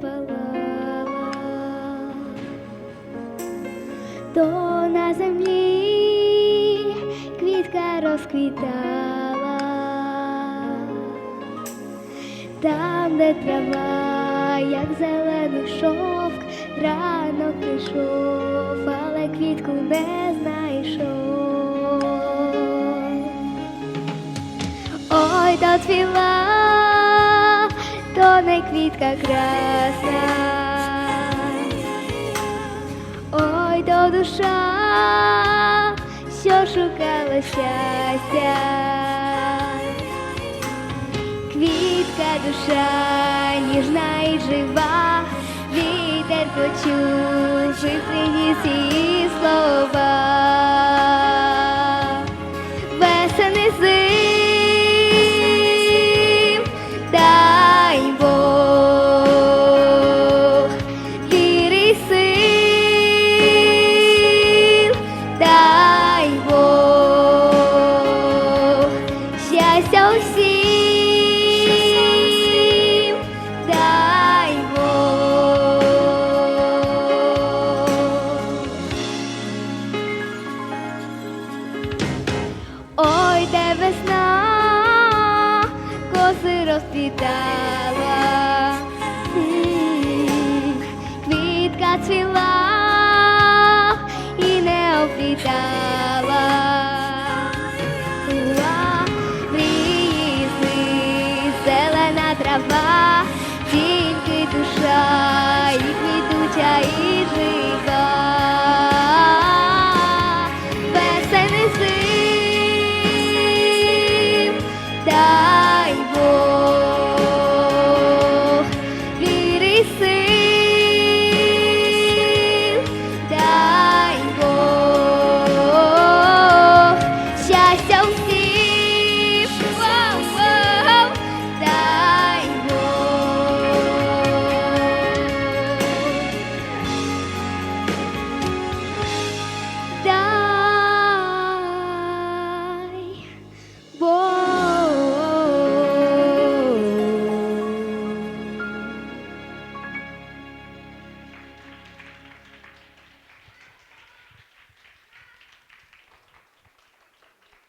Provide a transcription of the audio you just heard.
запалала, то на землі квітка розквітала, там, де трава, як зелений шовк, ранок прийшов, але квітку не знайшов. Ой, та твіла цвіла, то не квітка красна. Ой, то душа, що шукала щастя. Квітка душа, ніжна і жива, вітер почув, приніс її слова. Щастя усім, дай Бог. Ой, де весна коси розпітала, квітка цвіла і не оплітала.